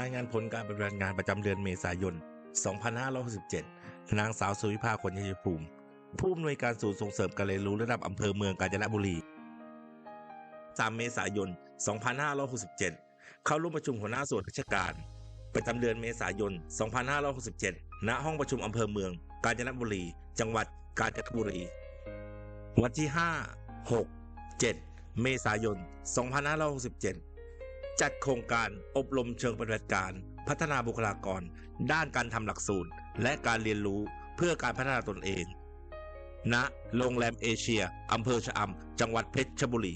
รายงานผลการปฏิบัติงานประจำเดือนเมษายน 2567 นางสาวสุวิภาคนชัยภูมิ ผู้อำนวยการศูนย์ส่งเสริมการเรียนรู้ระดับอำเภอเมืองกาญจนบุรี 3 เมษายน 2567 เข้าร่วมประชุมหัวหน้าส่วนราชการ ประจำเดือนเมษายน 2567 ณ ห้องประชุมอำเภอเมือง กาญจนบุรี จังหวัดกาญจนบุรี วันที่ 5 6 7 เมษายน 2567 จัดโครงการอบรมเชิงปฏิบัติการ พัฒนาบุคลากร ด้านการทำหลักสูตร และการเรียนรู้เพื่อการพัฒนาตนเองณโรงแรมเอเชียอำเภอชะอำจังหวัดเพชรบุรี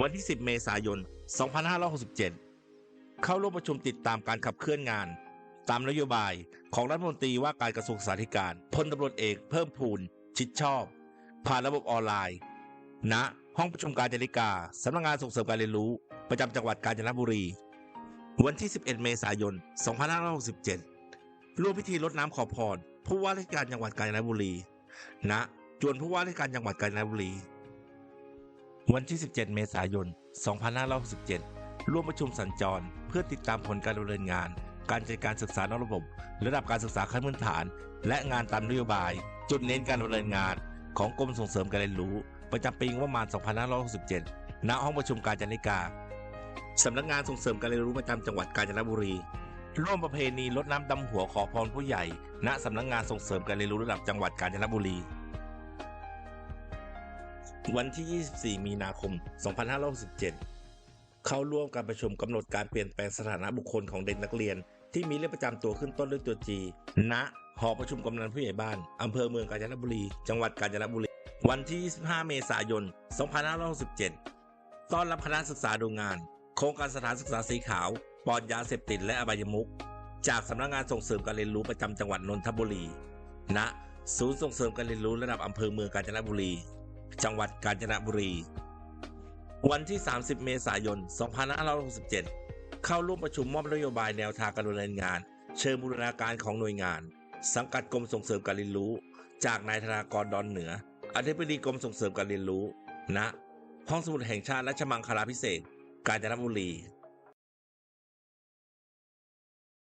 วันที่ 10 เมษายน 2567 เข้าร่วมประชุมติดตามการขับเคลื่อนงาน ตามนโยบายของรัฐมนตรีว่าการกระทรวงสาธารณสุขพลตำรวจเอกเพิ่มพูนชิดชอบ ผ่านระบบออนไลน์ณ ห้องประชุมการจริกาสำนักงานส่งเสริมการเรียนรู้ ประจำจังหวัดกาญจนบุรี วันที่ 11 เมษายน 2567 ร่วมพิธีรดน้ำขอพรผู้ว่าราชการจังหวัดกาญจนบุรีณจวนผู้ว่าราชการจังหวัดกาญจนบุรี วันที่ 17 เมษายน 2567 ร่วมประชุมสัญจร เพื่อติดตามผลการดำเนินงาน การจัดการศึกษานอกระบบ ระดับการศึกษาขั้นพื้นฐาน และงานตามนโยบาย จุดเน้นการดำเนินงานของกรมส่งเสริมการเรียนรู้ ประจำปีงบประมาณ 2567 ณ ห้องประชุมการจนิกา สำนักงานส่งเสริมการเรียนรู้ประจำจังหวัดกาญจนบุรี ร่วมประเพณีรดน้ำดำหัวขอพรผู้ใหญ่ ณ สำนักงานส่งเสริมการเรียนรู้ระดับจังหวัดกาญจนบุรี วันที่ 24 มีนาคม 2567 เข้าร่วมการประชุมกำหนดการเปลี่ยนแปลงสถานะบุคคลของเด็กนักเรียน ที่มีเลขประจำตัวขึ้นต้นด้วยตัวจีณหอประชุมกำนันผู้ใหญ่บ้านอำเภอเมืองกาญจนบุรี จังหวัดกาญจนบุรี วันที่ 25 เมษายน 2567 ต้อนรับคณะศึกษาดูงาน โครงการสถานศึกษาสีขาวปลอดยาเสพติดและอบายมุขจากสำนักงานส่งเสริมการเรียนรู้ประจำจังหวัดนนทบุรี ณ ศูนย์ส่งเสริมการเรียนรู้ระดับอำเภอเมืองกาญจนบุรี จังหวัดกาญจนบุรี วันที่ 30 เมษายน 2567 เข้าร่วมประชุมมอบนโยบายแนวทางการดำเนินงาน เชิงบูรณาการของหน่วยงาน สังกัดกรมส่งเสริมการเรียนรู้ จากนายธนากรดอนเหนือ อธิบดีกรมส่งเสริมการเรียนรู้ณห้องสมุดแห่งชาติและชมังคลาพิเศษกกาญจนบุรี